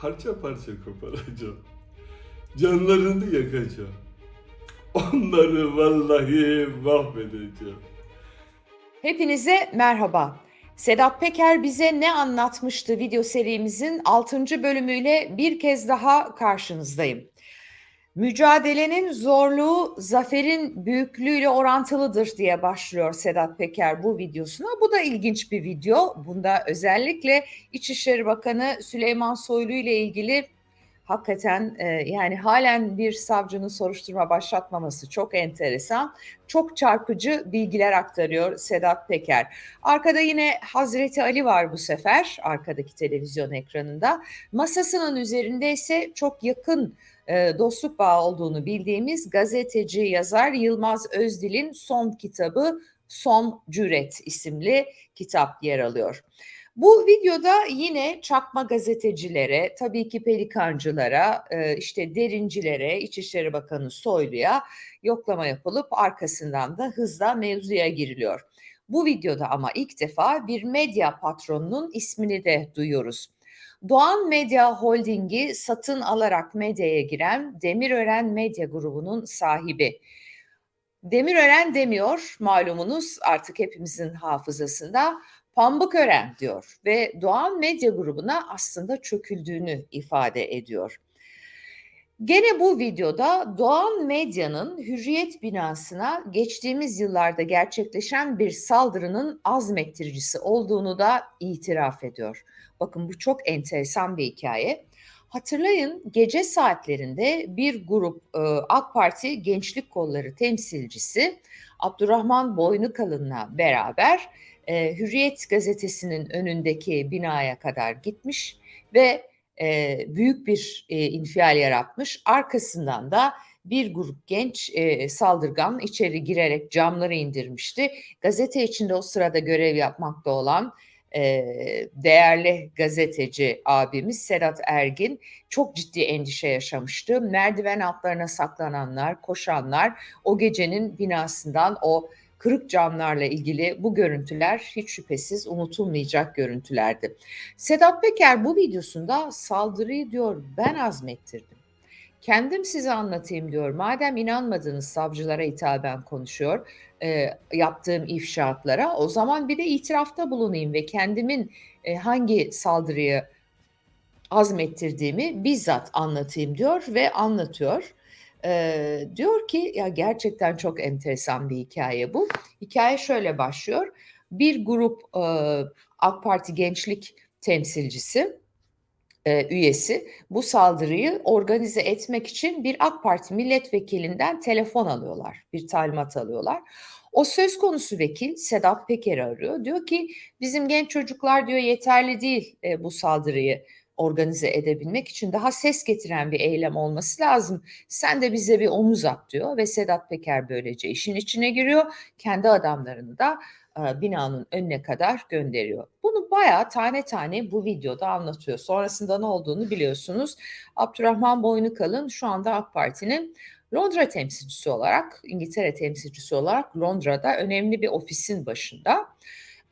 parça parça koparacağım. Canlarını yakacağım. Onları vallahi mahvedeceğim. Hepinize merhaba. Sedat Peker bize ne anlatmıştı video serimizin 6. bölümüyle bir kez daha karşınızdayım. Mücadelenin zorluğu zaferin büyüklüğüyle orantılıdır diye başlıyor Sedat Peker bu videosuna. Bu da ilginç bir video. Bunda özellikle İçişleri Bakanı Süleyman Soylu ile ilgili hakikaten e, yani halen bir savcının soruşturma başlatmaması çok enteresan. Çok çarpıcı bilgiler aktarıyor Sedat Peker. Arkada yine Hazreti Ali var bu sefer arkadaki televizyon ekranında. Masasının üzerinde ise çok yakın e, dostluk bağı olduğunu bildiğimiz gazeteci yazar Yılmaz Özdil'in son kitabı Son Cüret isimli kitap yer alıyor. Bu videoda yine çakma gazetecilere, tabii ki pelikancılara, e, işte derincilere, İçişleri Bakanı Soylu'ya yoklama yapılıp arkasından da hızla mevzuya giriliyor. Bu videoda ama ilk defa bir medya patronunun ismini de duyuyoruz. Doğan Medya Holding'i satın alarak medyaya giren Demirören Medya Grubu'nun sahibi. Demirören demiyor malumunuz artık hepimizin hafızasında Pambıkören diyor ve Doğan Medya Grubu'na aslında çöküldüğünü ifade ediyor. Gene bu videoda Doğan Medya'nın Hürriyet binasına geçtiğimiz yıllarda gerçekleşen bir saldırının azmettiricisi olduğunu da itiraf ediyor. Bakın bu çok enteresan bir hikaye. Hatırlayın gece saatlerinde bir grup e, AK Parti Gençlik Kolları temsilcisi Abdurrahman Boynukalın'la beraber e, Hürriyet gazetesinin önündeki binaya kadar gitmiş ve e, büyük bir e, infial yaratmış. Arkasından da bir grup genç e, saldırgan içeri girerek camları indirmişti. Gazete içinde o sırada görev yapmakta olan e, değerli gazeteci abimiz Sedat Ergin çok ciddi endişe yaşamıştı. Merdiven altlarına saklananlar, koşanlar o gecenin binasından o kırık camlarla ilgili bu görüntüler hiç şüphesiz unutulmayacak görüntülerdi. Sedat Peker bu videosunda saldırıyı diyor ben azmettirdim. Kendim size anlatayım diyor. Madem inanmadığınız savcılara hitaben konuşuyor e, yaptığım ifşaatlara o zaman bir de itirafta bulunayım ve kendimin e, hangi saldırıyı azmettirdiğimi bizzat anlatayım diyor ve anlatıyor. Ee, diyor ki ya gerçekten çok enteresan bir hikaye bu. Hikaye şöyle başlıyor. Bir grup e, AK Parti gençlik temsilcisi e, üyesi bu saldırıyı organize etmek için bir AK Parti milletvekilinden telefon alıyorlar. Bir talimat alıyorlar. O söz konusu vekil Sedat Peker'i arıyor. Diyor ki bizim genç çocuklar diyor yeterli değil e, bu saldırıyı organize edebilmek için daha ses getiren bir eylem olması lazım. Sen de bize bir omuz at diyor ve Sedat Peker böylece işin içine giriyor. Kendi adamlarını da e, binanın önüne kadar gönderiyor. Bunu bayağı tane tane bu videoda anlatıyor. Sonrasında ne olduğunu biliyorsunuz. Abdurrahman Boynukalın şu anda AK Parti'nin Londra temsilcisi olarak, İngiltere temsilcisi olarak Londra'da önemli bir ofisin başında.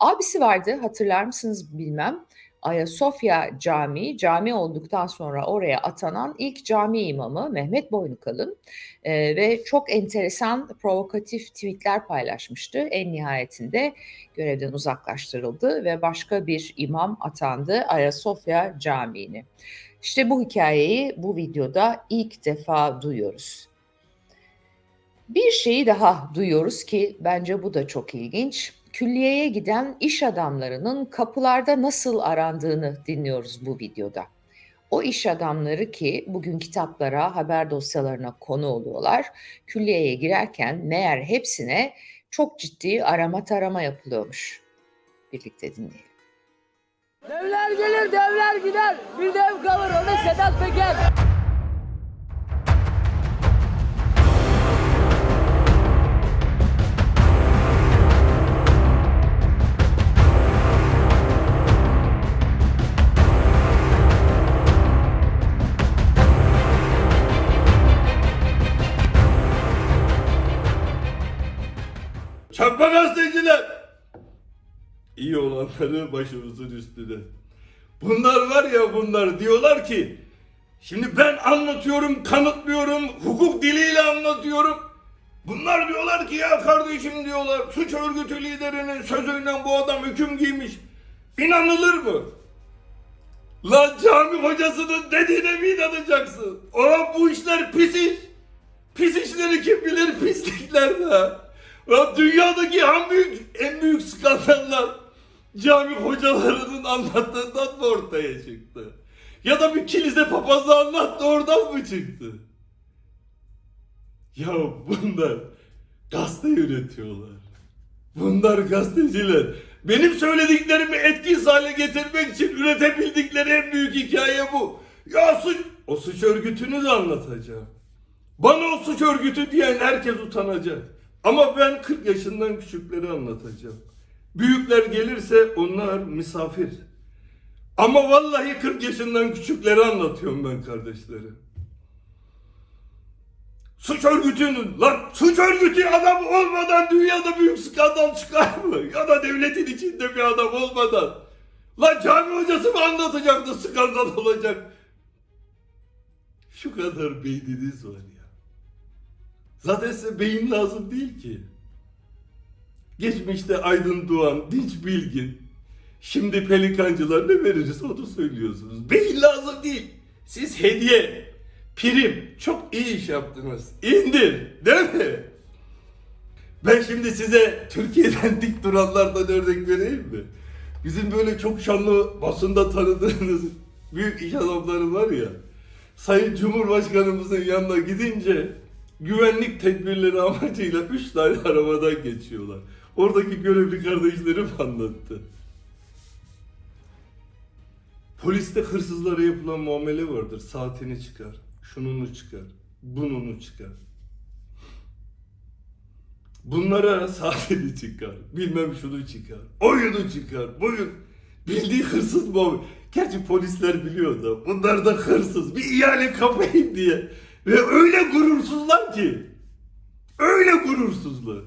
Abisi vardı hatırlar mısınız bilmem. Ayasofya Camii, cami olduktan sonra oraya atanan ilk cami imamı Mehmet Boynukalın e, ve çok enteresan provokatif tweetler paylaşmıştı. En nihayetinde görevden uzaklaştırıldı ve başka bir imam atandı Ayasofya Camii'ni. İşte bu hikayeyi bu videoda ilk defa duyuyoruz. Bir şeyi daha duyuyoruz ki bence bu da çok ilginç külliyeye giden iş adamlarının kapılarda nasıl arandığını dinliyoruz bu videoda. O iş adamları ki bugün kitaplara, haber dosyalarına konu oluyorlar, külliyeye girerken meğer hepsine çok ciddi arama tarama yapılıyormuş. Birlikte dinleyelim. Devler gelir, devler gider. Bir dev kalır, o da Sedat Peker. Çakma gazeteciler! İyi olanları başımızın üstüne. Bunlar var ya bunlar diyorlar ki şimdi ben anlatıyorum, kanıtlıyorum, hukuk diliyle anlatıyorum. Bunlar diyorlar ki ya kardeşim diyorlar suç örgütü liderinin sözüyle bu adam hüküm giymiş. İnanılır mı? Lan cami hocasının dediğine mi inanacaksın? Ulan bu işler pis iş. Pis işleri kim bilir pislikler de. Lan dünyadaki en büyük, en büyük skandallar cami hocalarının anlattığından mı ortaya çıktı? Ya da bir kilise papazı anlattı oradan mı çıktı? Ya bunlar gazete üretiyorlar. Bunlar gazeteciler. Benim söylediklerimi etkisiz hale getirmek için üretebildikleri en büyük hikaye bu. Ya suç, o suç örgütünü de anlatacağım. Bana o suç örgütü diyen herkes utanacak. Ama ben 40 yaşından küçükleri anlatacağım. Büyükler gelirse onlar misafir. Ama vallahi 40 yaşından küçükleri anlatıyorum ben kardeşlerim. Suç örgütünün lan suç örgütü adam olmadan dünyada büyük skandal çıkar mı? Ya da devletin içinde bir adam olmadan. Lan cami hocası mı anlatacaktı skandal olacak? Şu kadar beyniniz var ya. Zaten size beyin lazım değil ki. Geçmişte Aydın Doğan, Dinç Bilgin. Şimdi pelikancılar ne veririz onu söylüyorsunuz. Beyin lazım değil. Siz hediye, prim çok iyi iş yaptınız. İndir değil mi? Ben şimdi size Türkiye'den dik duranlardan örnek vereyim mi? Bizim böyle çok şanlı basında tanıdığınız büyük iş adamları var ya. Sayın Cumhurbaşkanımızın yanına gidince güvenlik tedbirleri amacıyla üç tane arabadan geçiyorlar. Oradaki görevli kardeşlerim anlattı. Poliste hırsızlara yapılan muamele vardır. Saatini çıkar, şununu çıkar, bununu çıkar. Bunlara saatini çıkar, bilmem şunu çıkar, oyunu çıkar, buyur. Bildiği hırsız muamele. Gerçi polisler biliyor da bunlar da hırsız. Bir ihale kapayım diye. Ve öyle gurursuzlar ki. Öyle gurursuzlar.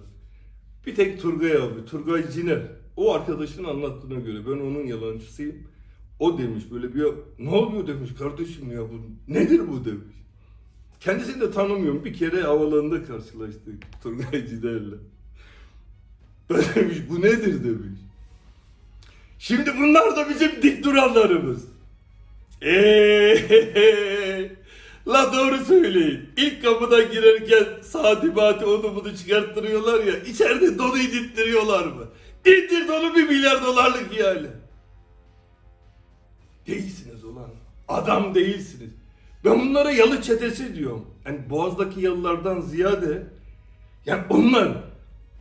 Bir tek Turgay abi, Turgay Ciner. O arkadaşın anlattığına göre ben onun yalancısıyım. O demiş böyle bir ne oluyor demiş kardeşim ya bu nedir bu demiş. Kendisini de tanımıyorum. Bir kere havalarında karşılaştık Turgay Ciner'le. Ben demiş bu nedir demiş. Şimdi bunlar da bizim dik duranlarımız. Eee, la doğru söyleyin. İlk kapıdan girerken saati maati onu bunu çıkarttırıyorlar ya. İçeride donu idittiriyorlar mı? İndir donu bir milyar dolarlık yani. Değilsiniz ulan. Adam değilsiniz. Ben bunlara yalı çetesi diyorum. Yani boğazdaki yalılardan ziyade yani onlar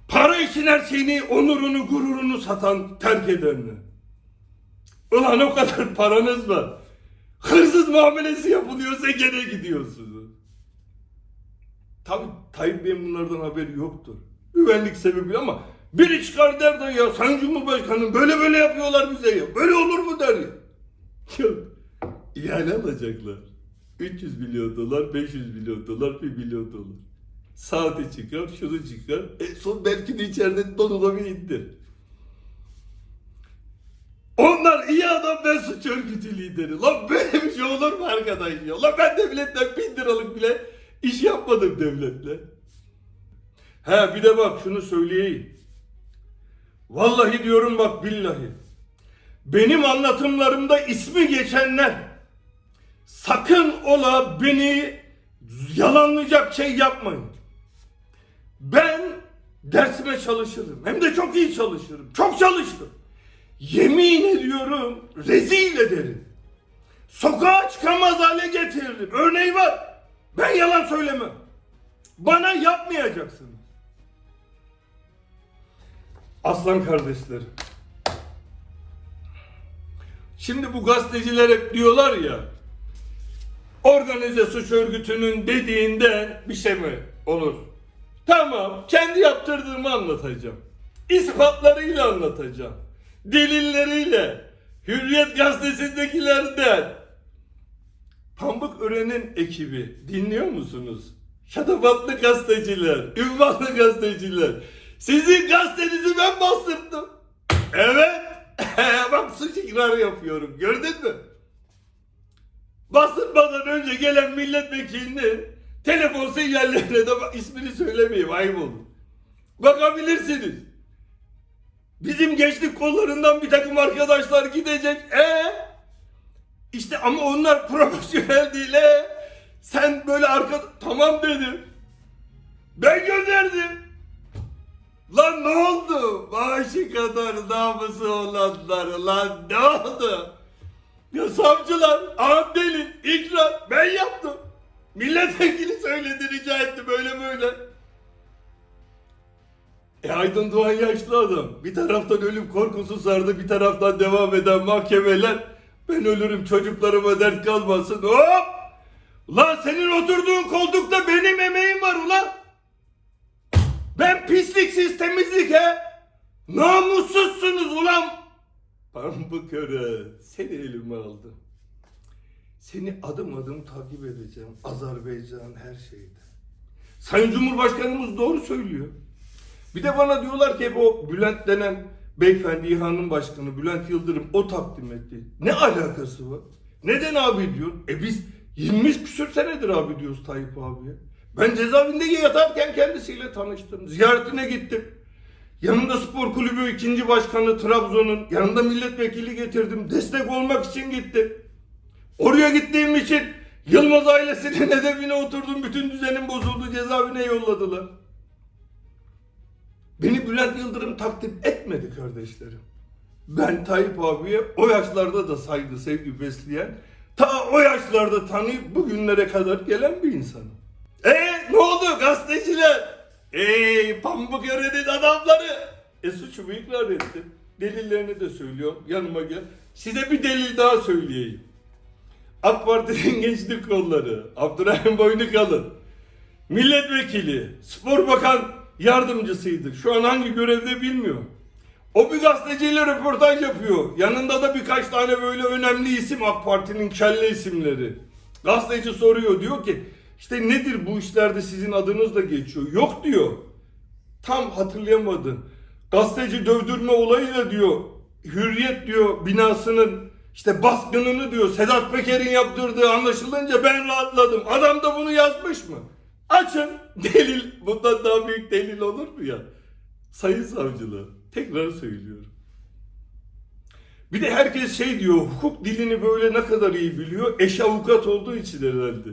para için her şeyini, onurunu, gururunu satan, terk edenler. Ulan o kadar paranız var. Hırsız muamelesi yapılıyorsa gene gidiyorsunuz. Tabi Tayyip Bey'in bunlardan haberi yoktur. Güvenlik sebebi ama biri çıkar der de ya sen Cumhurbaşkanı böyle böyle yapıyorlar bize ya. Böyle olur mu der ya. İhale alacaklar. 300 milyon dolar, 500 milyon dolar, 1 milyon dolar. Saati çıkar, şunu çıkar. E son belki de içeride donula bir indir. Onlar iyi adam ben suç örgütü lideri. Lan böyle bir şey olur mu arkadaş ya? Lan ben devletten bin liralık bile iş yapmadım devletle. He bir de bak şunu söyleyeyim. Vallahi diyorum bak billahi. Benim anlatımlarımda ismi geçenler sakın ola beni yalanlayacak şey yapmayın. Ben dersime çalışırım. Hem de çok iyi çalışırım. Çok çalıştım. Yemin ediyorum rezil ederim. Sokağa çıkamaz hale getiririm. Örneği var. Ben yalan söylemem. Bana yapmayacaksınız. Aslan kardeşlerim. Şimdi bu gazeteciler hep diyorlar ya organize suç örgütünün dediğinde bir şey mi olur? Tamam kendi yaptırdığımı anlatacağım. İspatlarıyla anlatacağım. Delilleriyle. Hürriyet gazetesindekilerden. Pamuk Ören'in ekibi dinliyor musunuz? Şatafatlı gazeteciler, ünvanlı gazeteciler. Sizin gazetenizi ben bastırdım. Evet, Bak suç ikrarı yapıyorum. Gördün mü? Basılmadan önce gelen milletvekilinin telefon sinyallerine de ismini söylemeyeyim ayıp olur. Bakabilirsiniz. Bizim gençlik kollarından bir takım arkadaşlar gidecek. E işte ama onlar profesyonel değil. E sen böyle arka tamam dedim. Ben gönderdim. Lan ne oldu? Maaşı kadar namusu olanlar lan ne oldu? Ya savcılar, ağam delil, ikrar ben yaptım. Milletvekili söyledi rica etti böyle böyle. E Aydın Doğan yaşlı adam. Bir taraftan ölüm korkusu sardı, bir taraftan devam eden mahkemeler. Ben ölürüm çocuklarıma dert kalmasın. Hop! Ulan senin oturduğun koltukta benim emeğim var ulan. Ben pisliksiz temizlik he. Namussuzsunuz ulan. Pamuk öre seni elime aldım. Seni adım adım takip edeceğim. Azerbaycan her şeyde. Sayın Cumhurbaşkanımız doğru söylüyor. Bir de bana diyorlar ki o Bülent denen beyefendi İHA'nın başkanı Bülent Yıldırım o takdim etti. Ne alakası var? Neden abi diyor? E biz 20 küsür senedir abi diyoruz Tayyip abiye. Ben cezaevinde yatarken kendisiyle tanıştım. Ziyaretine gittim. Yanında spor kulübü ikinci başkanı Trabzon'un yanında milletvekili getirdim. Destek olmak için gittim. Oraya gittiğim için Yılmaz ailesinin hedefine oturdum. Bütün düzenim bozuldu. Cezaevine yolladılar. Beni Bülent Yıldırım takdim etmedi kardeşlerim. Ben Tayyip abiye o yaşlarda da saygı, sevgi besleyen, ta o yaşlarda tanıyıp bugünlere kadar gelen bir insanım. E ne oldu gazeteciler? Ey pamuk öğrenin adamları. E suçumu ikrar ettim. Delillerini de söylüyorum. Yanıma gel. Size bir delil daha söyleyeyim. AK Parti'nin gençlik kolları, Abdurrahim Boynukalın, milletvekili, spor bakan yardımcısıydı. Şu an hangi görevde bilmiyorum. O bir gazeteciyle röportaj yapıyor. Yanında da birkaç tane böyle önemli isim AK Parti'nin kelle isimleri. Gazeteci soruyor diyor ki işte nedir bu işlerde sizin adınız da geçiyor. Yok diyor. Tam hatırlayamadım. Gazeteci dövdürme olayıyla diyor Hürriyet diyor binasının işte baskınını diyor Sedat Peker'in yaptırdığı anlaşılınca ben rahatladım. Adam da bunu yazmış mı? Açın delil. Bundan daha büyük delil olur mu ya? Sayın savcılar tekrar söylüyorum. Bir de herkes şey diyor hukuk dilini böyle ne kadar iyi biliyor. Eş avukat olduğu için herhalde.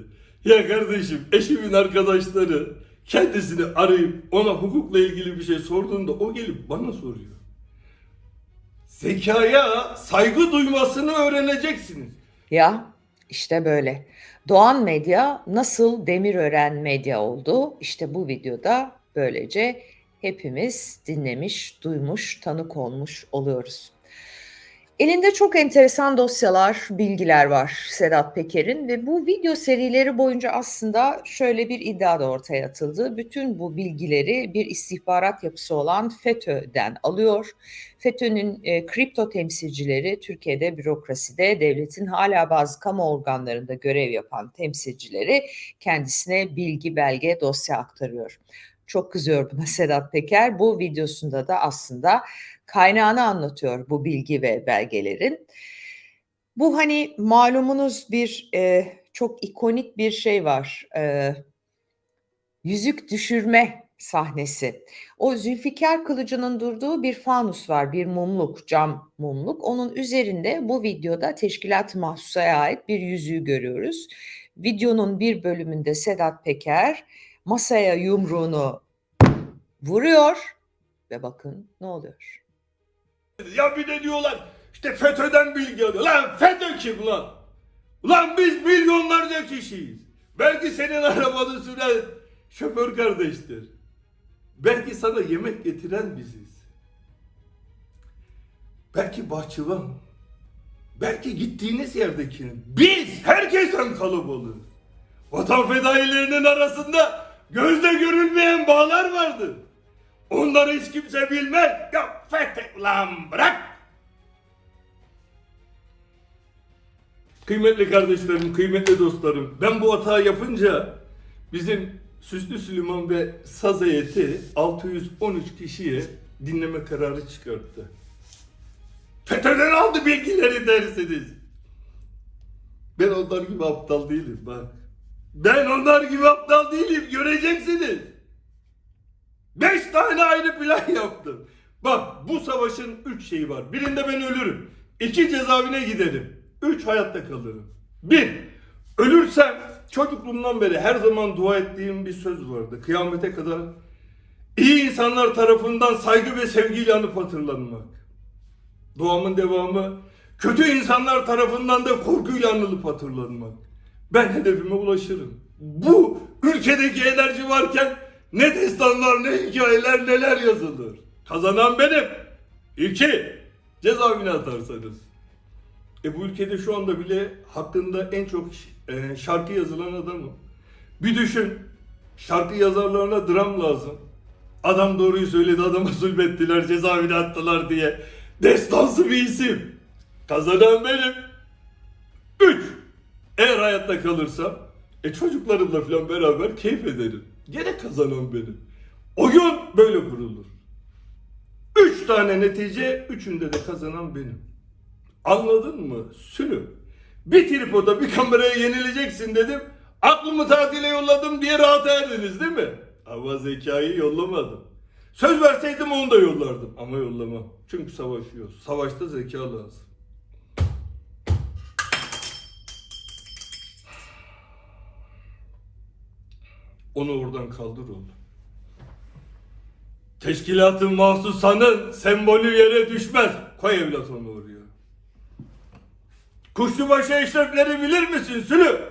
Ya kardeşim eşimin arkadaşları kendisini arayıp ona hukukla ilgili bir şey sorduğunda o gelip bana soruyor. Zekaya saygı duymasını öğreneceksiniz. Ya işte böyle. Doğan Medya nasıl Demirören Medya oldu? İşte bu videoda böylece hepimiz dinlemiş, duymuş, tanık olmuş oluyoruz. Elinde çok enteresan dosyalar, bilgiler var Sedat Peker'in ve bu video serileri boyunca aslında şöyle bir iddia da ortaya atıldı. Bütün bu bilgileri bir istihbarat yapısı olan FETÖ'den alıyor. FETÖ'nün e, kripto temsilcileri Türkiye'de bürokraside devletin hala bazı kamu organlarında görev yapan temsilcileri kendisine bilgi, belge, dosya aktarıyor. Çok kızıyor buna Sedat Peker. Bu videosunda da aslında kaynağını anlatıyor bu bilgi ve belgelerin. Bu hani malumunuz bir e, çok ikonik bir şey var. E, yüzük düşürme sahnesi. O Zülfikar Kılıcı'nın durduğu bir fanus var, bir mumluk, cam mumluk. Onun üzerinde bu videoda Teşkilat-ı Mahsusa'ya ait bir yüzüğü görüyoruz. Videonun bir bölümünde Sedat Peker masaya yumruğunu vuruyor ve bakın ne oluyor. Ya bir de diyorlar işte FETÖ'den bilgi alıyor. Lan FETÖ kim lan? Lan biz milyonlarca kişiyiz. Belki senin arabanı süren şoför kardeştir. Belki sana yemek getiren biziz. Belki bahçıvan. Belki gittiğiniz yerdekinin. Biz herkesten kalabalığız. Vatan fedailerinin arasında gözle görülmeyen bağlar vardır. Onları hiç kimse bilmez. Ya FETÖ lan bırak. Kıymetli kardeşlerim, kıymetli dostlarım. Ben bu hata yapınca bizim Süslü Süleyman ve Saz heyeti 613 kişiye dinleme kararı çıkarttı. FETÖ'den aldı bilgileri dersiniz. Ben onlar gibi aptal değilim bak. Ben onlar gibi aptal değilim göreceksiniz. Beş tane ayrı plan yaptım. Bak bu savaşın üç şeyi var. Birinde ben ölürüm. İki cezaevine giderim. Üç hayatta kalırım. Bir, ölürsem çocukluğumdan beri her zaman dua ettiğim bir söz vardı. Kıyamete kadar iyi insanlar tarafından saygı ve sevgiyle anıp hatırlanmak. Duamın devamı kötü insanlar tarafından da korkuyla anılıp hatırlanmak. Ben hedefime ulaşırım. Bu ülkedeki enerji varken ne destanlar ne hikayeler neler yazılır. Kazanan benim. İki, cezaevine atarsanız. E bu ülkede şu anda bile hakkında en çok e, şarkı yazılan adamım. Bir düşün. Şarkı yazarlarına dram lazım. Adam doğruyu söyledi adama zulmettiler cezaevine attılar diye. Destansı bir isim. Kazanan benim. Üç. Eğer hayatta kalırsam e çocuklarımla falan beraber keyif ederim. Gene kazanan benim. Oyun böyle kurulur. Üç tane netice, üçünde de kazanan benim. Anladın mı? Sülü. Bir tripoda bir kameraya yenileceksin dedim. Aklımı tatile yolladım diye rahat erdiniz değil mi? Ama zekayı yollamadım. Söz verseydim onu da yollardım. Ama yollamam. Çünkü savaşıyoruz. Savaşta zeka lazım. Onu oradan kaldır oğlum. Teşkilatın mahsusanın sembolü yere düşmez. Koy evlat onu oraya. Kuşlubaşı eşrefleri bilir misin Sülü?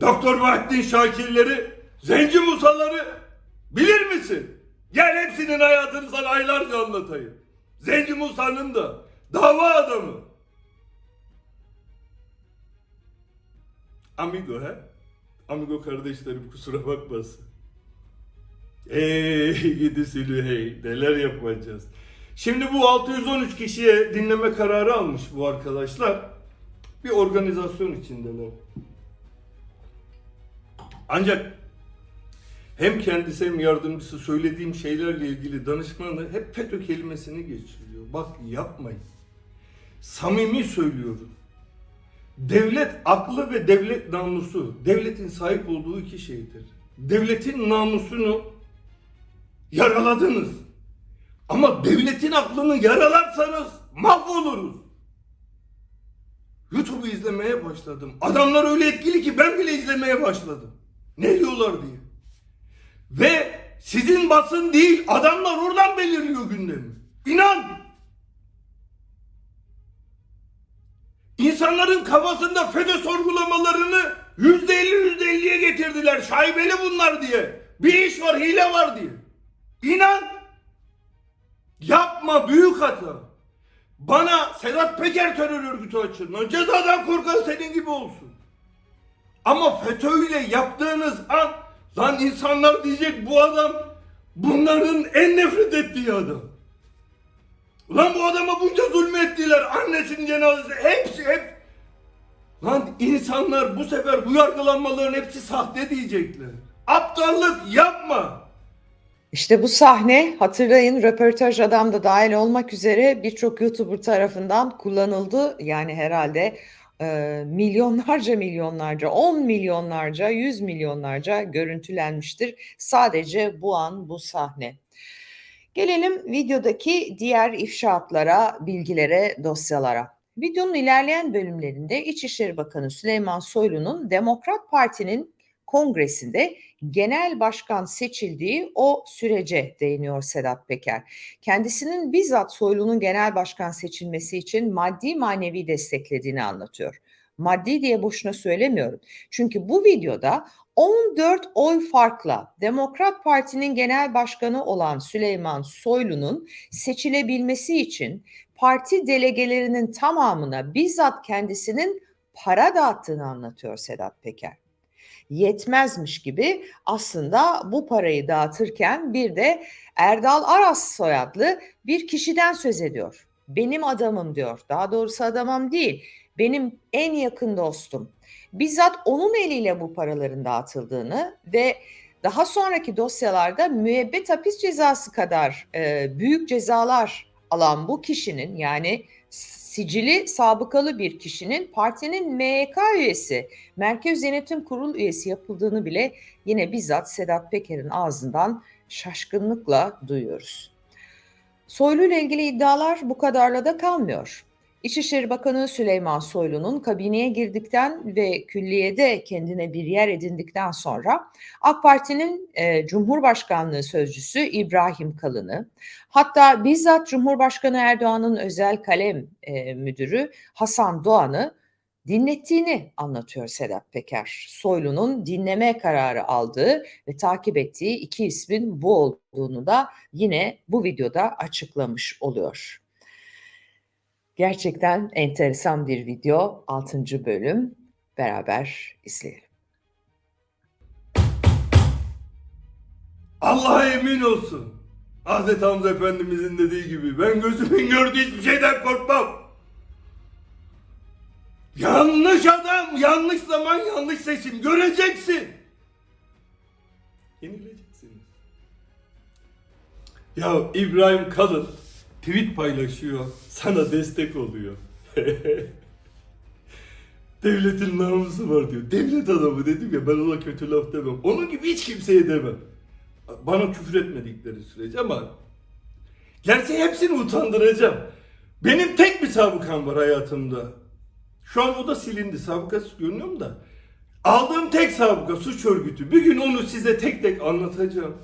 Doktor Bahattin Şakirleri, Zenci Musaları bilir misin? Gel hepsinin hayatını sana aylarca anlatayım. Zenci Musa'nın da dava adamı. Amigo he? Amigo kardeşlerim kusura bakmasın. Ey gidi Sülü hey neler yapacağız. Şimdi bu 613 kişiye dinleme kararı almış bu arkadaşlar. Bir organizasyon içindeler. Ancak hem kendisi hem yardımcısı söylediğim şeylerle ilgili danışmanı hep FETÖ kelimesini geçiriyor. Bak yapmayın. Samimi söylüyorum. Devlet aklı ve devlet namusu, devletin sahip olduğu iki şeydir. Devletin namusunu yaraladınız. Ama devletin aklını yaralarsanız mahvoluruz. YouTube'u izlemeye başladım. Adamlar öyle etkili ki ben bile izlemeye başladım. Ne diyorlar diye. Ve sizin basın değil adamlar oradan belirliyor gündemi. İnan. İnsanların kafasında FETÖ sorgulamalarını yüzde elli yüzde elliye getirdiler. Şaibeli bunlar diye. Bir iş var hile var diye. İnan. Yapma büyük hata. Bana Sedat Peker terör örgütü açın. Cezadan korkan senin gibi olsun. Ama FETÖ ile yaptığınız an lan insanlar diyecek bu adam bunların en nefret ettiği adam. Lan bu adama bunca zulmettiler. Annesinin cenazesi hepsi hep. Lan insanlar bu sefer bu yargılanmaların hepsi sahte diyecekler. Aptallık yapma. İşte bu sahne hatırlayın röportaj adam da dahil olmak üzere birçok YouTuber tarafından kullanıldı. Yani herhalde e, milyonlarca milyonlarca, 10 milyonlarca, 100 milyonlarca görüntülenmiştir. Sadece bu an bu sahne. Gelelim videodaki diğer ifşaatlara, bilgilere, dosyalara. Videonun ilerleyen bölümlerinde İçişleri Bakanı Süleyman Soylu'nun Demokrat Parti'nin kongresinde genel başkan seçildiği o sürece değiniyor Sedat Peker. Kendisinin bizzat Soylu'nun genel başkan seçilmesi için maddi manevi desteklediğini anlatıyor. Maddi diye boşuna söylemiyorum. Çünkü bu videoda 14 oy farkla Demokrat Parti'nin genel başkanı olan Süleyman Soylu'nun seçilebilmesi için parti delegelerinin tamamına bizzat kendisinin para dağıttığını anlatıyor Sedat Peker yetmezmiş gibi aslında bu parayı dağıtırken bir de Erdal Aras soyadlı bir kişiden söz ediyor. Benim adamım diyor. Daha doğrusu adamım değil. Benim en yakın dostum. Bizzat onun eliyle bu paraların dağıtıldığını ve daha sonraki dosyalarda müebbet hapis cezası kadar e, büyük cezalar alan bu kişinin yani sicili sabıkalı bir kişinin partinin MYK üyesi, Merkez Yönetim Kurulu üyesi yapıldığını bile yine bizzat Sedat Peker'in ağzından şaşkınlıkla duyuyoruz. Soylu ile ilgili iddialar bu kadarla da kalmıyor. İçişleri Bakanı Süleyman Soylu'nun kabineye girdikten ve külliyede kendine bir yer edindikten sonra AK Parti'nin e, Cumhurbaşkanlığı sözcüsü İbrahim Kalın'ı, hatta bizzat Cumhurbaşkanı Erdoğan'ın özel kalem e, müdürü Hasan Doğan'ı dinlettiğini anlatıyor Sedat Peker. Soylu'nun dinleme kararı aldığı ve takip ettiği iki ismin bu olduğunu da yine bu videoda açıklamış oluyor. Gerçekten enteresan bir video. 6. bölüm. Beraber izleyelim. Allah'a emin olsun. Hazreti Hamza Efendimizin dediği gibi ben gözümün gördüğü hiçbir şeyden korkmam. Yanlış adam, yanlış zaman, yanlış seçim. Göreceksin. Yenileceksiniz. Ya İbrahim Kalın tweet paylaşıyor. Sana destek oluyor. Devletin namusu var diyor. Devlet adamı dedim ya ben ona kötü laf demem. Onun gibi hiç kimseye demem. Bana küfür etmedikleri sürece ama gerçi hepsini utandıracağım. Benim tek bir sabıkam var hayatımda. Şu an o da silindi. Sabıkası görünüyor da. Aldığım tek sabıka suç örgütü. Bir gün onu size tek tek anlatacağım.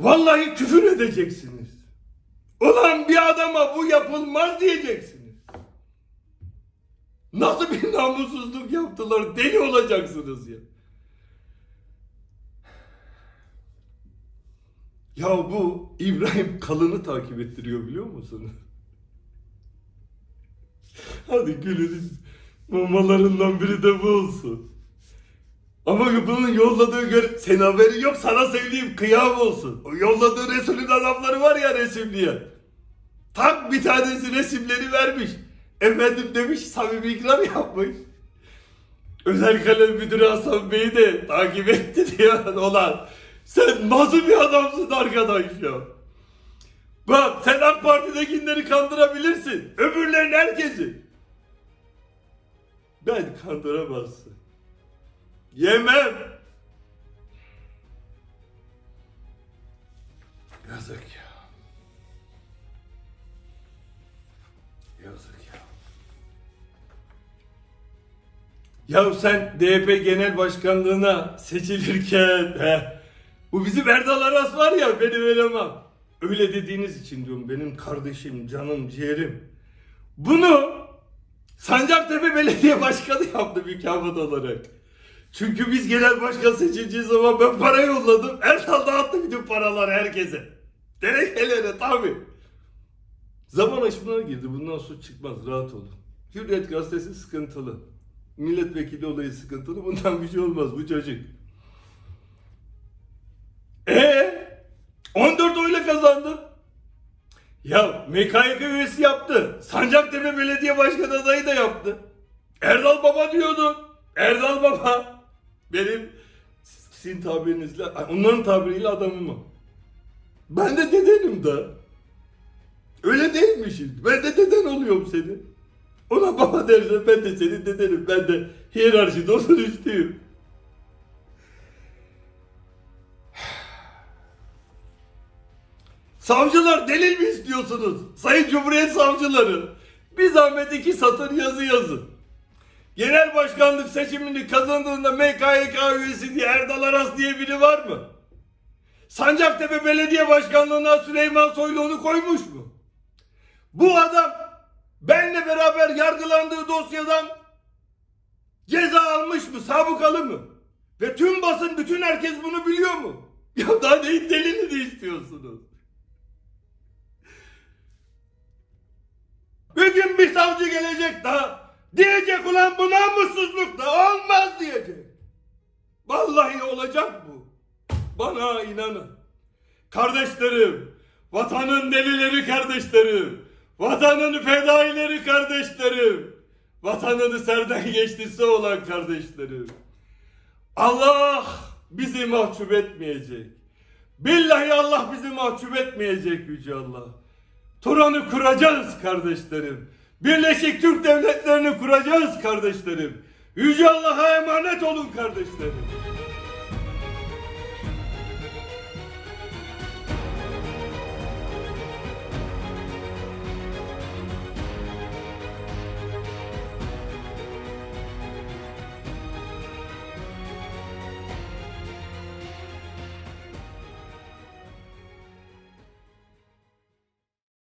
Vallahi küfür edeceksiniz. Ulan bir adama bu yapılmaz diyeceksiniz. Nasıl bir namussuzluk yaptılar deli olacaksınız ya. Ya bu İbrahim Kalın'ı takip ettiriyor biliyor musunuz? Hadi gülünüz. Mamalarından biri de bu olsun. Ama bunun yolladığı gör... Senin haberi yok sana sevdiğim kıyam olsun. O yolladığı Resul'ün adamları var ya resim diye. Tak bir tanesi resimleri vermiş. Efendim demiş samimi ikram yapmış. Özel kalem müdürü Hasan Bey'i de takip etti diyor olan. Sen nasıl bir adamsın arkadaş ya? Bak sen AK Parti'dekileri kandırabilirsin. Öbürlerin herkesi. Ben kandıramazsın. Yemem. Yazık ya. Yazık ya. Ya sen DYP Genel Başkanlığına seçilirken he, bu bizim Erdal Aras var ya benim elemem. Öyle dediğiniz için diyorum benim kardeşim, canım, ciğerim. Bunu Sancaktepe Belediye Başkanı yaptı mükafat olarak. Çünkü biz genel başkan seçileceği zaman ben para yolladım. Erdal dağıttı bütün paraları herkese. Denekelere tabi. Zaman aşımına girdi. Bundan suç çıkmaz. Rahat olun. Hürriyet gazetesi sıkıntılı. Milletvekili olayı sıkıntılı. Bundan bir şey olmaz bu çocuk. Ee, 14 oyla kazandı. Ya MKYK üyesi yaptı. Sancaktepe Belediye Başkanı adayı da yaptı. Erdal Baba diyordun. Erdal Baba. Benim sizin tabirinizle, onların tabiriyle adamım o. Ben de dedenim da. Öyle değil mi şimdi? Ben de deden oluyorum senin. Ona baba dersen ben de senin dedenim. Ben de hiyerarşide onun üstüyüm. Savcılar delil mi istiyorsunuz? Sayın Cumhuriyet Savcıları. Bir zahmet iki satır yazı yazın. Genel başkanlık seçimini kazandığında MKYK üyesi diye Erdal Aras diye biri var mı? Sancaktepe Belediye Başkanlığı'na Süleyman Soylu onu koymuş mu? Bu adam benle beraber yargılandığı dosyadan ceza almış mı? Sabıkalı mı? Ve tüm basın, bütün herkes bunu biliyor mu? Ya daha neyin delilini istiyorsunuz? Bir gün bir savcı gelecek daha. Diyecek ulan bu namussuzluk da olmaz diyecek. Vallahi olacak bu. Bana inanın. Kardeşlerim, vatanın delileri kardeşlerim, vatanın fedaileri kardeşlerim, vatanını serden geçtisi olan kardeşlerim. Allah bizi mahcup etmeyecek. Billahi Allah bizi mahcup etmeyecek Yüce Allah. Turan'ı kuracağız kardeşlerim. Birleşik Türk Devletleri'ni kuracağız kardeşlerim. Yüce Allah'a emanet olun kardeşlerim.